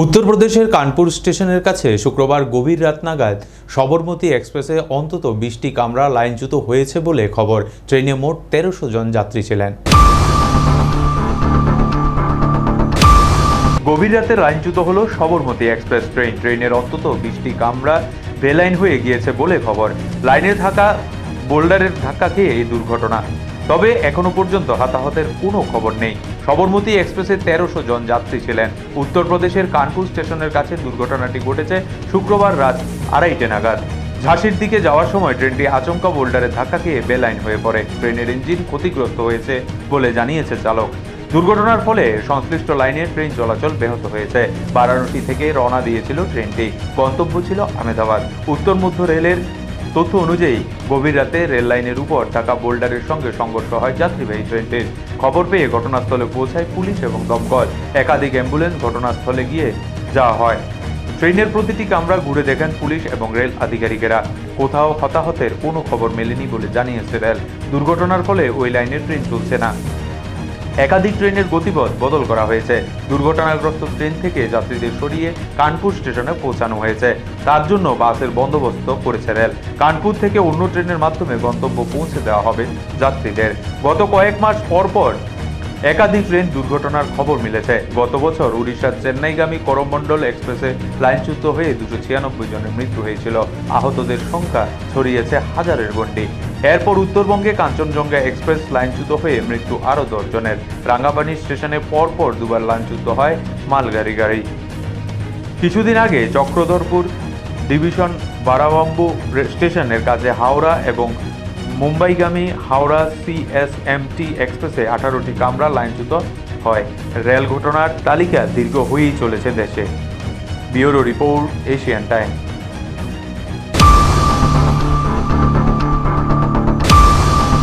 উত্তরপ্রদেশের কানপুর স্টেশনের কাছে শুক্রবার গভীর রাত নাগাদ সবরমতী এক্সপ্রেসে অন্তত বিশটি কামরা লাইনচ্যুত হয়েছে বলে খবর। ট্রেনে মোট তেরোশো জন যাত্রী ছিলেন। গভীর রাতে লাইনচ্যুত হল সবরমতী এক্সপ্রেস ট্রেন। ট্রেনের অন্তত বিশটি কামরা বেলাইন হয়ে গিয়েছে বলে খবর। লাইনে থাকা বোল্ডারের ধাক্কা খেয়ে এই দুর্ঘটনা। তবে এখনও পর্যন্ত হতাহতের কোনো খবর নেই। সবরমতী এক্সপ্রেসে তেরোশো জন যাত্রী ছিলেন। উত্তরপ্রদেশের কানপুর স্টেশনের কাছে দুর্ঘটনাটি ঘটেছে শুক্রবার রাত আড়াইটে নাগাদ। ঝাঁসির দিকে যাওয়ার সময় ট্রেনটি আচমকা বোল্ডারে ধাক্কা খেয়ে বেলাইন হয়ে পড়ে। ট্রেনের ইঞ্জিন ক্ষতিগ্রস্ত হয়েছে বলে জানিয়েছে চালক। দুর্ঘটনার ফলে সংশ্লিষ্ট লাইনে ট্রেন চলাচল ব্যাহত হয়েছে। বারাণসী থেকে রওনা দিয়েছিল ট্রেনটি। গন্তব্য ছিল আহমেদাবাদ। উত্তর মধ্য রেলের তথ্য অনুযায়ী, গভীর রাতে রেল লাইনের উপর থাকা বোল্ডারের সঙ্গে সংঘর্ষ হয় যাত্রীবাহী ট্রেনটির। খবর পেয়ে ঘটনাস্থলে পৌঁছায় পুলিশ এবং দমকল। একাধিক অ্যাম্বুলেন্স ঘটনাস্থলে গিয়ে যাওয়া হয়। ট্রেনের প্রতিটি কামরা ঘুরে দেখেন পুলিশ এবং রেল আধিকারিকেরা। কোথাও হতাহতের কোনো খবর মেলেনি বলে জানিয়েছে রেল। দুর্ঘটনার ফলে ওই লাইনের ট্রেন চলছে না। একাধিক ট্রেনের গতিপথ বদল করা হয়েছে। দুর্ঘটনাগ্রস্ত ট্রেন থেকে যাত্রীদের সরিয়ে কানপুর স্টেশনে পৌঁছানো হয়েছে। তার জন্য বাসের বন্দোবস্ত করেছে রেল। কানপুর থেকে অন্য ট্রেনের মাধ্যমে গন্তব্য পৌঁছে দেওয়া হবে যাত্রীদের। গত কয়েক মাস পরপর পর একাধিক ট্রেন দুর্ঘটনার খবর মিলেছে। গত বছর উড়িষ্যার চেন্নাইগামী করমণ্ডল এক্সপ্রেসে লাইনচ্যুত হয়ে দুশো ছিয়ানব্বই জনের মৃত্যু হয়েছিল। আহতদের সংখ্যা ছড়িয়েছে হাজারের গণ্ডি। এরপর উত্তরবঙ্গে কাঞ্চনজঙ্ঘা এক্সপ্রেস লাইনচ্যুত হয়ে মৃত্যু আরও দশজনের রাঙ্গাবানি স্টেশনে পরপর দুবার লাইনচ্যুত হয় মালগাড়ি গাড়ি। কিছুদিন আগে চক্রধরপুর ডিভিশন বারাবাম্বু স্টেশনের কাছে হাওড়া এবং মুম্বাইগামী হাওড়া সিএসএমটি এক্সপ্রেসে আঠারোটি কামরা লাইনচ্যুত হয়। রেল ঘটনার তালিকা দীর্ঘ হয়েই চলেছে দেশে। Bureau report Asian time